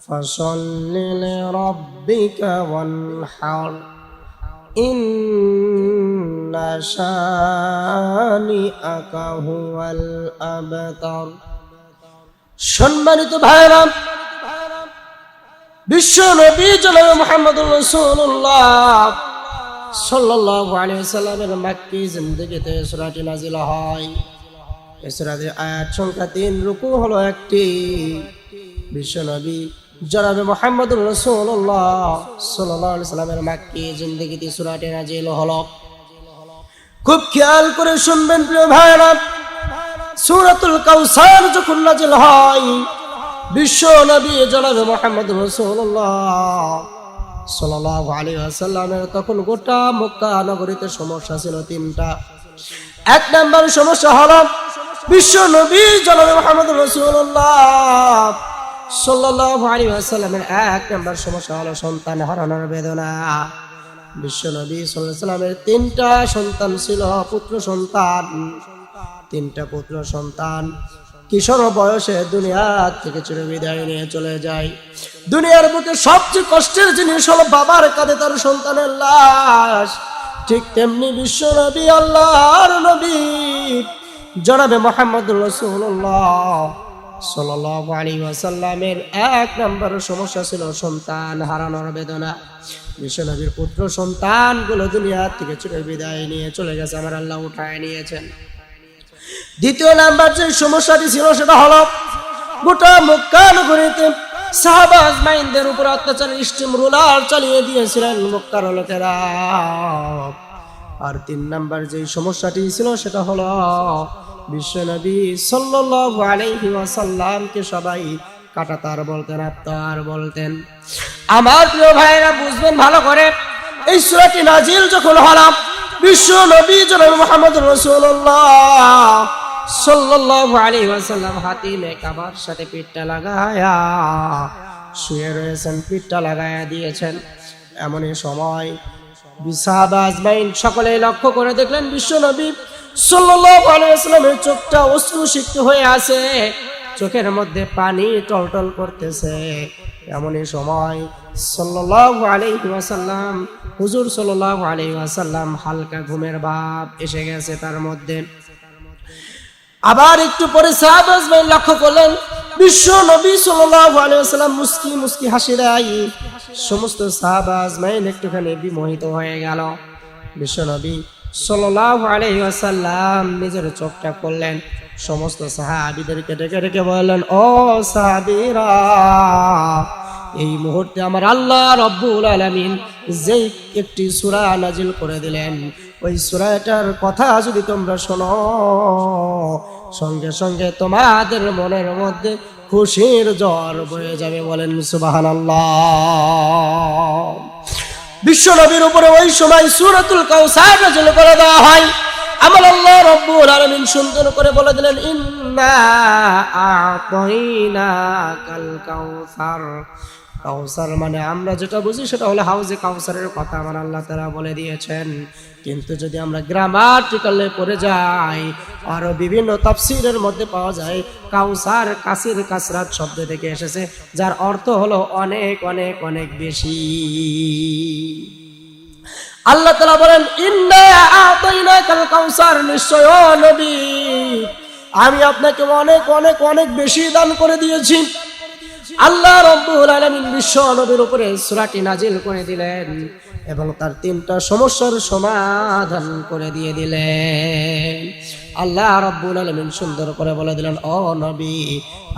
فصل لربك وانحر إن شانئك هو الأبتر সম্মানিত ভাইরা বিশ্ব নবী জনাব মোহাম্মদ রসুল্লাহ সাল্লাল্লাহু আলাইহি সাল্লামের মাক্কি জিন্দেগিতে সূরাটি নাজিল হয় এই সূরাটির আয়াত সংখ্যা তিন রুকু হলো একটি বিশ্বনবী জনাবে মোহাম্মদ রসুল্লাহ আলাইহি সাল্লামের মাক্কি জিন্দেগিতে সূরাটি নাজিল হলো। খুব খেয়াল করে শুনবেন প্রিয় ভাইরা সূরাতুল কাউসার যখন নাজিল হয়, বিশ্ব নবী জনাবে মোহাম্মদ রসুল্লাহ সাল্লাল্লাহু আলাইহি ওয়াসাল্লামের তখন গোটা মক্কা নগরীতে সমস্যা ছিল তিনটা। এক নম্বর সমস্যা হলো, বিশ্ব নবী জনাবে মুহাম্মদ রাসূলুল্লাহ ওয়াসাল্লামের এক নম্বর সমস্যা হলো সন্তান হারানোর বেদনা। বিশ্ব নবী সাল্লাল্লাহু তিনটা সন্তান ছিল, পুত্র সন্তান। তিনটা পুত্র সন্তান। কিশোর বয়সে দুনিয়া থেকে চির বিদায় নিয়ে চলে যায়। দুনিয়ার বুকে সবচেয়ে কষ্টের জিনিস হলো বাবার কাঁধে তার সন্তানের লাশ। ঠিক তেমনি বিশ্ব নবী, আল্লাহর নবী, জনাবে মোহাম্মদ রসুল্লাহ সাল্লাল্লাহু এক নম্বর সমস্যা ছিল সন্তান হারানোর বেদনা। বিশ্বনবীর পুত্র সন্তানগুলো দুনিয়া থেকে চির বিদায় নিয়ে চলে গেছে, আমার আল্লাহ উঠায় নিয়েছেন। দ্বিতীয় নাম্বার যে সমস্যাটি ছিল সেটা হলো গোটা মক্কা নগরীতে সাহাবা আজমাইনদের উপর অত্যাচার স্টিম রুলার চালিয়ে দিয়েছিলেন মক্কার লোকেরা। আর তিন নাম্বার যে সমস্যাটি ছিল, সেটা হলো বিশ্বনবী সাল্লাল্লাহু আলাইহি ওয়াসাল্লামকে সবাই কাটাতার বলতেন আত্মার বলতেন। আমার প্রিয় ভাইরা বুঝবেন ভালো করে, এই সূরাটি নাজিল যখন হলাম বিশ্ব নবী জনাব মুহাম্মদ রাসূলুল্লাহ সাল্লাল্লাহু আলাইহি ওয়াসাল্লাম হাতিমে কাবার সাথে পিঠটা লাগায়া শুয়ে রয়েছেন, পিঠটা লাগায়া দিয়েছেন। এমনই সময় আজমাইন সকলে লক্ষ্য করে দেখলেন বিশ্ব নবী সাল্লাল্লাহু আলাইহি ওয়াসাল্লামের চোখটা অশ্রুসিক্ত হয়ে আছে। চোখের মধ্যে পানি টলটল করতেছে। এমনই সময় সাল্লাল্লাহু আলাইহি হুজুর সাল্লাল্লাহু আলাইহি হালকা ঘুমের ভাব এসে গেছে তার মধ্যে। আবার একটু পরে সাহাবাজ ভাই লক্ষ্য করলেন, বিশ্ব নবী সাল্লাল্লাহু আলাইহি মুস্কি মুস্কি হাসি দেয়। সমস্ত সাহাবাজ মাইন একটুখানি বিমোহিত হয়ে গেল। বিশ্ব নবী সাল্লাল্লাহু আলাইহি ওয়াসাল্লাম নিজের চোখটা করলেন সমস্ত সাহাবীদেরকে ডেকে ডেকে বললেন, ও সাহাবীরা, এই মুহূর্তে আমার আল্লাহ রব্বুল আলামিন যেই একটি সূরা নাজিল করে দিলেন, ওই সূরাটার কথা যদি তোমরা শোনো, সঙ্গে সঙ্গে তোমাদের মনের মধ্যে খুশির জ্বর বয়ে যাবে বলেন সুবহানাল্লাহ। বিশ্ব নবীর উপরে ওই সময় সূরাতুল কাউসার নাজিল করে দেওয়া হয়। আমার আল্লাহ রব্বুল আলামিন সুন্দর করে বলে দিলেন, ইন্না আতাইনাকাল কাউসার। কাউসার মানে আমরা যেটা বুঝি সেটা হলো হাউজে কাউসারের কথা, আমার আল্লাহ তারা বলে দিয়েছেন। কিন্তু যদি আমরা গ্রামাটিক্যালে পড়ে যাই, আরও বিভিন্ন তাফসিরের মধ্যে পাওয়া যায়, কাউসার কাসির কাসরাত শব্দ থেকে এসেছে, যার অর্থ হলো অনেক অনেক অনেক বেশি। আল্লাহ তালা বলেন কাউসার, নিশ্চয় নবী, আমি আপনাকে অনেক অনেক অনেক বেশি দান করে দিয়েছি। আল্লাহ রব্বুল আলামিন বিশ্ব নবীর উপরে সুরাটি নাজিল করে দিলেন। এবং তার তিনটা সমস্যার সমাধান করে দিয়ে দিলেন। আল্লাহ রব্বুল আলামিন সুন্দর করে বলে দিলেন, ও নবী,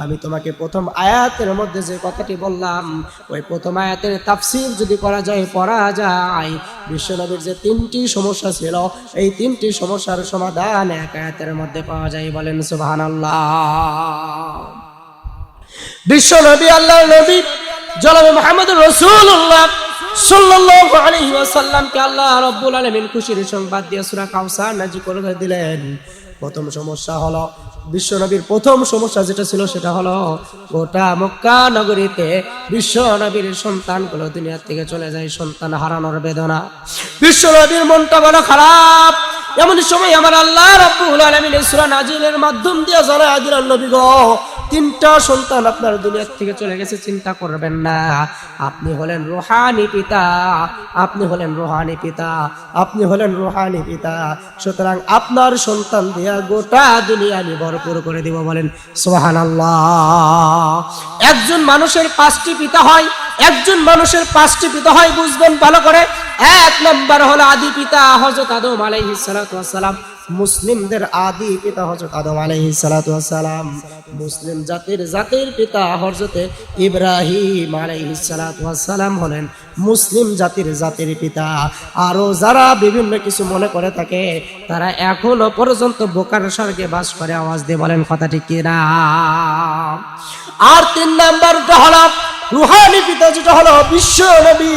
আমি তোমাকে প্রথম আয়াতের মধ্যে যে কথাটি বললাম, ওই প্রথম আয়াতের তাফসীর যদি করা যায়, পড়া যায়। বিশ্বনবীর যে তিনটি সমস্যা ছিল, এই তিনটি সমস্যার সমাধান এক আয়াতের মধ্যে পাওয়া যায় বলেন, সুবহানাল্লাহ। বিশ্ব নবী আল্লাহ নবী, জনাবে মোহাম্মদ রসুল্লাহ সাল্লাল্লাহু আলাইহি ওয়াসাল্লামকে আল্লাহ রাব্বুল আলামিন খুশির সংবাদ দিয়ে সূরা কাউসার নাজিল করে দিলেন। প্রথম সমস্যা হলো, বিশ্ব প্রথম সমস্যা যেটা ছিল সেটা হলো, গোটা মক্কা নগরীতে বিশ্ব সন্তানগুলো থেকে চলে যায়, সন্তান হারানোর বেদনা। বিশ্ব নবীর মনটা বড় খারাপ। এমন সময় আমার আল্লাহ রাব্বুল আলামিন সূরা নাজিলের মাধ্যম দিয়ে জানায় দিলেন, নবী তিনটা সন্তান আপনার দুনিয়ার থেকে চলে গেছে, চিন্তা করবেন না। আপনি হলেন রোহানি পিতা, আপনি হলেন রোহানি পিতা, আপনি হলেন রোহানি পিতা। সুতরাং আপনার সন্তান দিয়া গোটা দুনিয়া আমি ভরপুর করে দিব বলেন সোহান একজন মানুষের পাঁচটি পিতা হয়, একজন মানুষের পাঁচটি পিতা হয়, বুঝবেন ভালো করে। এক নম্বর হলো আদি পিতা হজরত আদম আলাইহিস সালাম। মুসলিমদের আদি পিতা হজরত আদম আলাইহিস সালাতু ওয়াস সালাম। মুসলিম জাতির জাতির পিতা হজরতে ইব্রাহিম আলাইহিস সালাতু ওয়াস সালাম হলেন মুসলিম জাতির জাতির পিতা। আরও যারা বিভিন্ন কিছু মনে করে থাকে, তারা এখনও পর্যন্ত বোকার স্বর্গে বাস করে। আওয়াজ দিয়ে বলেন কথাটি কিনা আর তিন নাম্বারটা হলো, রুহানি পিতা যেটা হলো, বিশ্ব নবী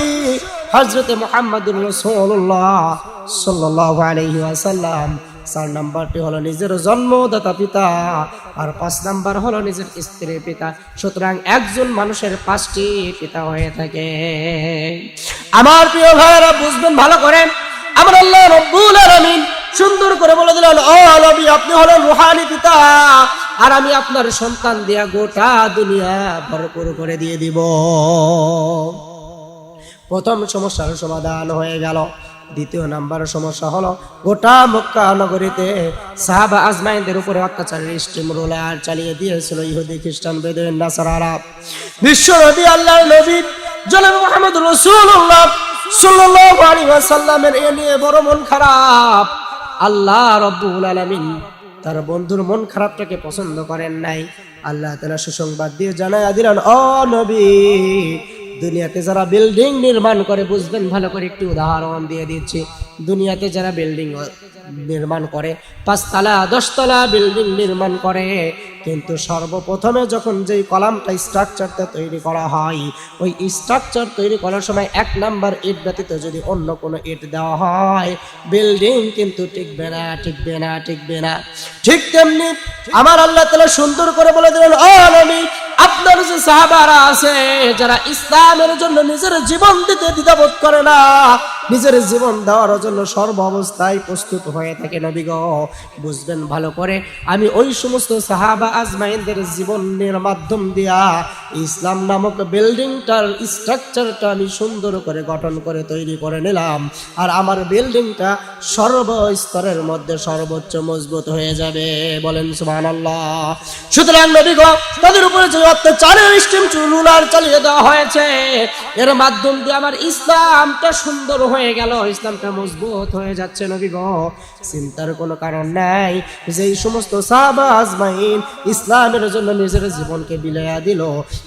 হজরতে মোহাম্মদুর রসুল্লাহ সাল্লাহ আলহি আসাল্লাম চার নাম্বারটি হলো নিজের জন্মদাতা পিতা, আর পাঁচ নাম্বার হলো নিজের স্ত্রীর পিতা। সুতরাং একজন মানুষের পাঁচটি পিতা হয়ে থাকে। আমার প্রিয় ভাইয়েরা, বুঝবেন ভালো করে। আমার আল্লাহ রব্বুল আলামিন সুন্দর করে বলে দিলেন, ও নবী, আপনি হলেন রুহানি পিতা, আর আমি আপনার সন্তান দিয়া গোটা দুনিয়া ভরপুর করে দিয়ে দিব। প্রথম সমস্যার সমাধান হয়ে গেল। দ্বিতীয় নাম্বার সমস্যা হলো, গোটা মক্কা নগরীতে সাহাবা আজমাইনদের উপরে অত্যাচারের স্টিম রোলার চালিয়ে দিয়েছিল ইহুদি, খ্রিস্টান, বেদুইন নাসারারা বিশ্ব নবী, আল্লাহর নবী, জনাব মোহাম্মদ রাসূলুল্লাহ সাল্লাল্লাহু আলাইহি ওয়াসাল্লামের এ নিয়ে বড় মন খারাপ। আল্লাহ রব্বুল আলামিন তার বন্ধুর মন খারাপটাকে পছন্দ করেন নাই। আল্লাহ তাআলা সুসংবাদ দিয়ে জানায় দিলেন, ও নবী দুনিয়াতে যারা বিল্ডিং নির্মাণ করে, বুঝবেন, ভালো করে একটি উদাহরণ দিয়ে দিচ্ছি। দুনিয়াতে যারা বিল্ডিং নির্মাণ করে, পাঁচতলা, দশতলা বিল্ডিং নির্মাণ করে, কিন্তু সর্বপ্রথমে যখন যেই কলামটা স্ট্রাকচারটা তৈরি করা হয়, ওই স্ট্রাকচার তৈরি করার সময় এক নাম্বার ইট ব্যতীত যদি অন্য কোনো ইট দেওয়া হয় বিল্ডিং কিন্তু টিকবে না টিকবে না টিকবে না। ঠিক তেমনি আমার আল্লাহ তালা সুন্দর করে বলে দিলেন আপনার যে সাহাবারা আছে, যারা ইসলামের জন্য নিজের জীবন দিতে দ্বিধাবোধ করে না, নিজের জীবন দেওয়ার জন্য সর্ব অবস্থায় প্রস্তুত হয়ে থাকে নবী গো। বুঝবেন ভালো করে, আমি ওই সমস্ত সাহাবা আজমাইনদের জীবনের মাধ্যম দিয়া ইসলাম নামক বিল্ডিংটার স্ট্রাকচারটা আমি সুন্দর করে গঠন করে তৈরি করে নিলাম, আর আমার বিল্ডিংটা সর্বস্তরের মধ্যে সর্বোচ্চ মজবুত হয়ে যাবে। বলেন সুবহানাল্লাহ। সুতরাং নবী গো তাদের উপরে যে অত্যাচারের স্টিম রুলার চালিয়ে দেওয়া হয়েছে। এর মাধ্যম দিয়ে আমার ইসলামটা সুন্দর হয়ে গেল, ইসলামটা মজবুত হয়ে যাচ্ছে নবী গো। চিন্তার কোনো কারণ নাই যে এই সমস্ত সাহাবা আজমাইন ইসলামের জন্য নিজের জীবনকে বিলাইয়া দিল,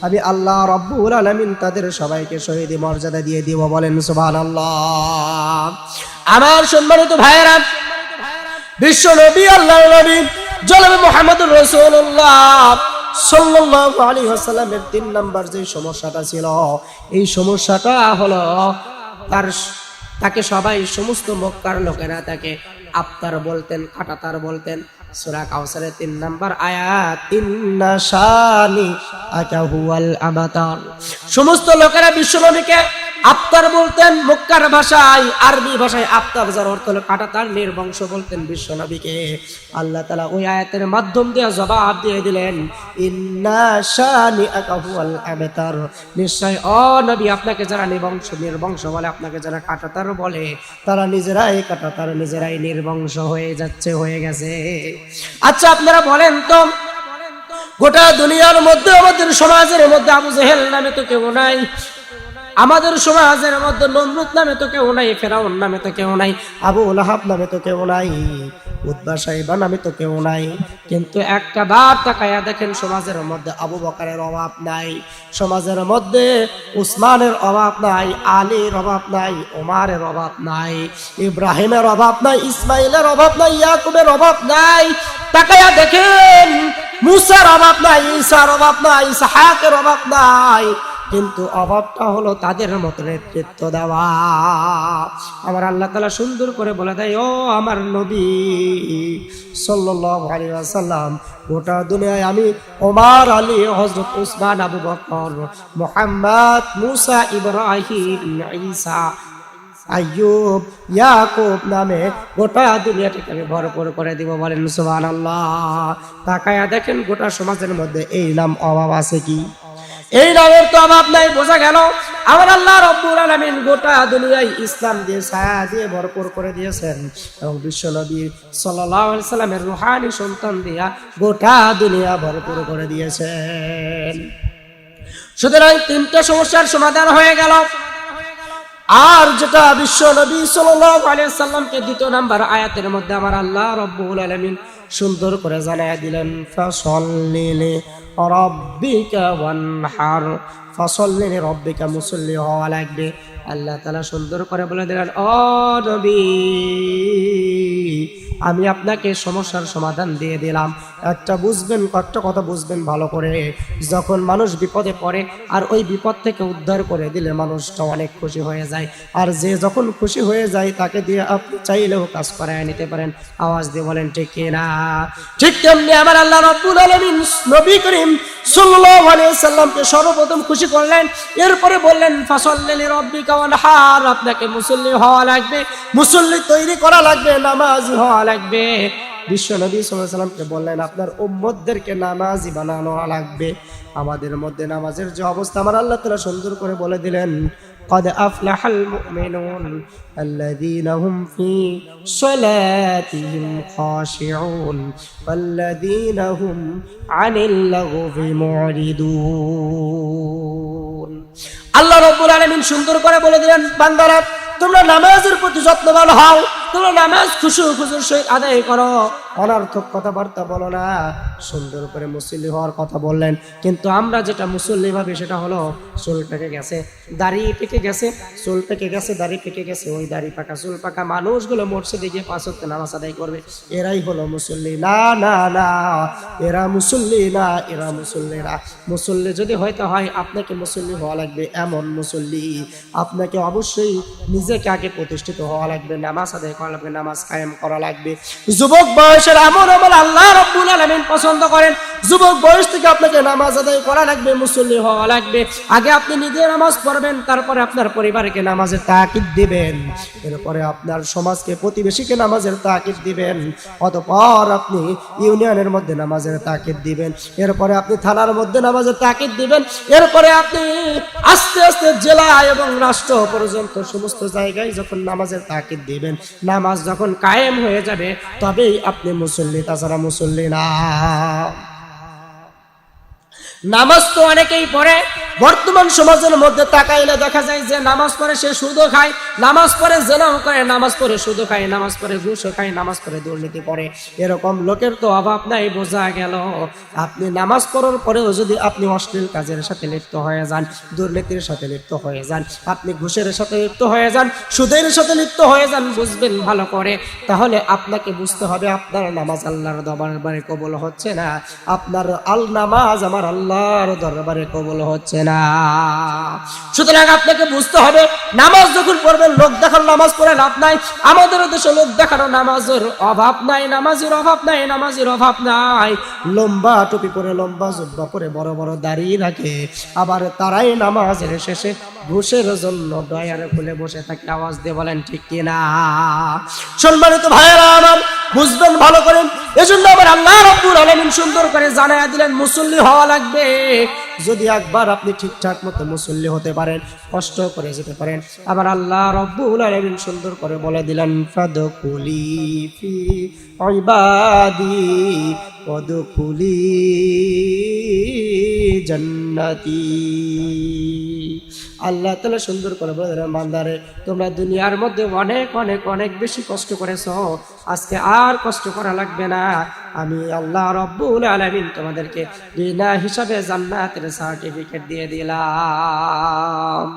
আমি আল্লাহ রব্বুল আলামিন তাদের সবাইকে শহীদ মর্যাদা দিয়ে দিব, বলেন সুবহানাল্লাহ। আমার সম্মানিত ভাইয়েরা, বিশ্ব নবী আল্লাহ নবী, জনাবে মোহাম্মদুর রাসূলুল্লাহ সাল্লাল্লাহু আলাইহি ওয়াসাল্লামের তিন নাম্বার যে সমস্যাটা ছিল, এই সমস্যাটা হলো তার তাকে সবাই সমস্ত মক্কার লোকেরা তাকে আফতার বলতেন, কাটাতার বলতেন। সুরা কাউসারে তিন নাম্বার আয়াত সমস্ত লোকেরা বিশ্বনবীকে আফতার বলতেন মক্কার ভাষায়, আরবি ভাষায় আফতার যার অর্থ হলো কাটা তার কাটাতার নির্বংশ বলতেন বিশ্বনবীকে। আল্লাহ তালা ওই আয়াতের মাধ্যম দিয়ে জবাব দিয়ে দিলেন নিশ্চয় অ নবী আপনাকে যারা নিবংশ, নির্বংশ বলে, আপনাকে যারা কাটাতার বলে, তারা নিজেরাই কাটাতার, নিজেরাই নির্বংশ হয়ে যাচ্ছে, হয়ে গেছে। আচ্ছা আপনারা বলেন তো, গোটা দুনিয়ার মধ্যে, আমাদের সমাজের মধ্যে আবু জেহেল নামে তো কেউ নাই। আমাদের সমাজের মধ্যে নমরুদ নামে তো কেউ নাই, ফেরাউন নামে তো কেউ নাই, আবু লাহাব নামে তো কেউ নাই উদ্বা সাহেবা নামে তো কেউ নাই। কিন্তু একটা বার তাকায়া দেখেন সমাজের মধ্যে আবু বকারের অভাব নাই, সমাজের মধ্যে উসমানের অভাব নাই, আলীর অভাব নাই, ওমারের অভাব নাই, ইব্রাহিমের অভাব নাই, ইসমাইলের অভাব নাই, ইয়াকুবের অভাব নাই। তাকায়া দেখেন মুসার অভাব নাই, ঈসার অভাব নাই, ইসহাকের অভাব নাই কিন্তু অভাবটা হলো তাদের মতো নেতৃত্ব দেওয়া। আমার আল্লাহ তালা সুন্দর করে বলে দেয়, ও আমার নবী, সাল্লাল্লাহু আলাইহি ওয়াসাল্লাম, গোটা দুনিয়ায় আমি ওমার আলী, হযরত উসমান, আবু বকর, মুহাম্মদ মুসা, ইব্রাহিম, ঈসা, আইয়ুব, ইয়াকুব নামে গোটা দুনিয়াটাকে আমি ভরপুর করে দিব। বলেন, সুবহানাল্লাহ। তাকায়া দেখেন গোটা সমাজের মধ্যে এই নাম অভাব আছে কি? এই নামের তো অভাব নাই, বোঝা গেল। আমার আল্লাহ রব্বুল আলামিন গোটা দুনিয়ায় ইসলাম দিয়ে ছায়া দিয়ে ভরপুর করে দিয়েছেন। এবং বিশ্ব নবী সাল্লামের রুহানি সন্তান দিয়া গোটা দুনিয়া ভরপুর করে দিয়েছেন। সুতরাং তিনটা সমস্যার সমাধান হয়ে গেল। আর যেটা বিশ্ব নবী সাল্লামকে দ্বিতীয় নাম্বার আয়াতের মধ্যে আমার আল্লাহ রব্বুল আলামিন সুন্দর করে জানাই দিলেন ফাসাল্লি রাব্বিকা ওয়ানহার। ফাসাল্লি রব্বিকা মুসল্লি হওয়া লাগবে। আল্লাহ তালা সুন্দর করে বলে দিলেন নবী আমি আপনাকে সমস্যার সমাধান দিয়ে দিলাম। একটা বুঝবেন, একটা কথা বুঝবেন ভালো করে। যখন মানুষ বিপদে পড়ে, আর ওই বিপদ থেকে উদ্ধার করে দিলে মানুষটা অনেক খুশি হয়ে যায়। আর যে যখন খুশি হয়ে যায়, তাকে দিয়ে আপনি চাইলেও কাজ করায় নিতে পারেন। আওয়াজ দিয়ে বলেন, ঠিক না? ঠিক তেমনি আমার আল্লাহ রব্বুল আলামিন নবী করিম সাল্লাল্লাহু আলাইহি সাল্লামকে সর্বপ্রথম খুশি করলেন। এরপরে বললেন, ফাসাল্লি রব্বিকা ওয়ানহার। আপনাকে মুসল্লি হওয়া লাগবে, মুসল্লি তৈরি করা লাগবে, নামাজ হওয়া বিশ্ব নবী সাল্লাল্লাহু সাল্লামকে বললেন আপনার উম্মতদেরকে নামাজি বানানো লাগবে আমাদের মধ্যে নামাজের যে অবস্থা আমার আল্লাহ তাআলা সুন্দর করে বলে দিলেন قد أفلح المؤمنون الذين هم في صلاتهم خاشعون والذين هم عن اللغو معرضون আল্লাহ রব্বুল আলামিন সুন্দর করে বলে দিলেন বান্দারা তোমরা নামাজের প্রতি যত্নবান হও তোমরা নামাজ খুশু খুশুর সহিত আদায় করো। অনর্থক কথাবার্তা বলো না। সুন্দর করে মুসল্লি হওয়ার কথা বললেন। কিন্তু আমরা যেটা মুসল্লি ভাবি সেটা হলো, চুল পেকে গেছে, দাড়ি পেকে গেছে, চুল পেকে গেছে, দাড়ি পেকে গেছে, ওই দাড়ি পাকা, চুল পাকা মানুষগুলো মসজিদে গিয়ে পাঁচ ওয়াক্ত নামাজ আদায় করবে। এরাই হলো মুসল্লি। না না না, এরা মুসল্লি না, এরা মুসল্লি না। মুসল্লি যদি হয়তো হয়, আপনাকে মুসল্লি হওয়া লাগবে এমন মুসল্লি। আপনাকে অবশ্যই নিজেকে আগে প্রতিষ্ঠিত হওয়া লাগবে, নামাজ আদায় লাগবে নামাজ কায়েম করা লাগবে। যুবক বয়সের আমল আমল আল্লাহ রব্বুল আলামিন পছন্দ করেন। যুবক বয়স থেকে আপনাকে নামাজ আদায় করা লাগবে, মুসল্লি হওয়া লাগবে। আগে আপনি নিজে নামাজ পড়বেন, তারপরে আপনার পরিবারকে নামাজের তাকিদ দিবেন। এরপরে আপনার সমাজকে, প্রতিবেশীকে নামাজের তাকিদ দিবেন। অতপর আপনি ইউনিয়নের মধ্যে নামাজের তাকিদ দিবেন। এরপরে আপনি থানার মধ্যে নামাজের তাকিদ দিবেন। এরপরে আপনি আস্তে আস্তে জেলা এবং রাষ্ট্র পর্যন্ত সমস্ত জায়গায় যখন নামাজের তাকিদ দিবেন নামাজ যখন কায়েম হয়ে যাবে তবেই আপনি মুসল্লি তাছাড়া মুসল্লি না। নামাজ তো অনেকেই পড়ে। বর্তমান সমাজের মধ্যে তাকাইলে দেখা যায় যে নামাজ পড়ে সে সুদও খায়, নামাজ পড়ে জেনাও করে নামাজ পড়ে সুদও খায়, নামাজ পড়ে ঘুষও খায়, নামাজ পড়ে দুর্নীতি করে। এরকম লোকের তো অভাব নাই, বোঝা গেল। আপনি নামাজ পড়ার পরেও যদি আপনি অশ্লীল কাজের সাথে লিপ্ত হয়ে যান, দুর্নীতির সাথে লিপ্ত হয়ে যান, আপনি ঘুষের সাথে লিপ্ত হয়ে যান, সুদের সাথে লিপ্ত হয়ে যান, বুঝবেন ভালো করে। তাহলে আপনাকে বুঝতে হবে, আপনার নামাজ আল্লাহর দবার বারে কবল হচ্ছে না। আপনার আল নামাজ আমার আল্লাহর দরবারে কবল হচ্ছে না। সুতরাং আপনাকে বুঝতে হবে, নামাজ যখন পড়বেন, লোক দেখার নামাজ পড়ে লাভ নাই। আমাদের দেশে লোক দেখানো নামাজের অভাব নাই, নামাজের অভাব নাই, নামাজের অভাব নাই। লম্বা টুপি পরে, লম্বা জুব্বা পরে, বড় বড় দাঁড়িয়ে রাখে আবার তারাই নামাজের শেষে ঘুষের জন্য ডয়ারে খুলে বসে থাকে, আওয়াজ দিয়ে বলেন, ঠিক কিনা সম্মানিত ভাইয়েরা আমার, বুঝবেন, ভালো করেন। এজন্য আবার আল্লাহ রব্বুল আলামিন সুন্দর করে জানায়া দিলেন, মুসল্লি হওয়া লাগবে। যদি একবার আপনি ঠিকঠাক মতো মুসল্লি হতে পারেন, কষ্ট করে যেতে পারেন, আবার আল্লাহ রব্বুল আলামিন সুন্দর করে বলে দিলেন ফাদকুলি ফি ইবাদি ওয়াদকুলি জান্নাতি। আল্লাহ তালা সুন্দর করে বলে বান্দারে, তোমরা দুনিয়ার মধ্যে অনেক অনেক অনেক বেশি কষ্ট করেছ। আজকে আর কষ্ট করা লাগবে না। আমি আল্লাহ রব্বুল আলমিন তোমাদেরকে বিনা হিসাবে জান্নাতের সার্টিফিকেট দিয়ে দিলাম।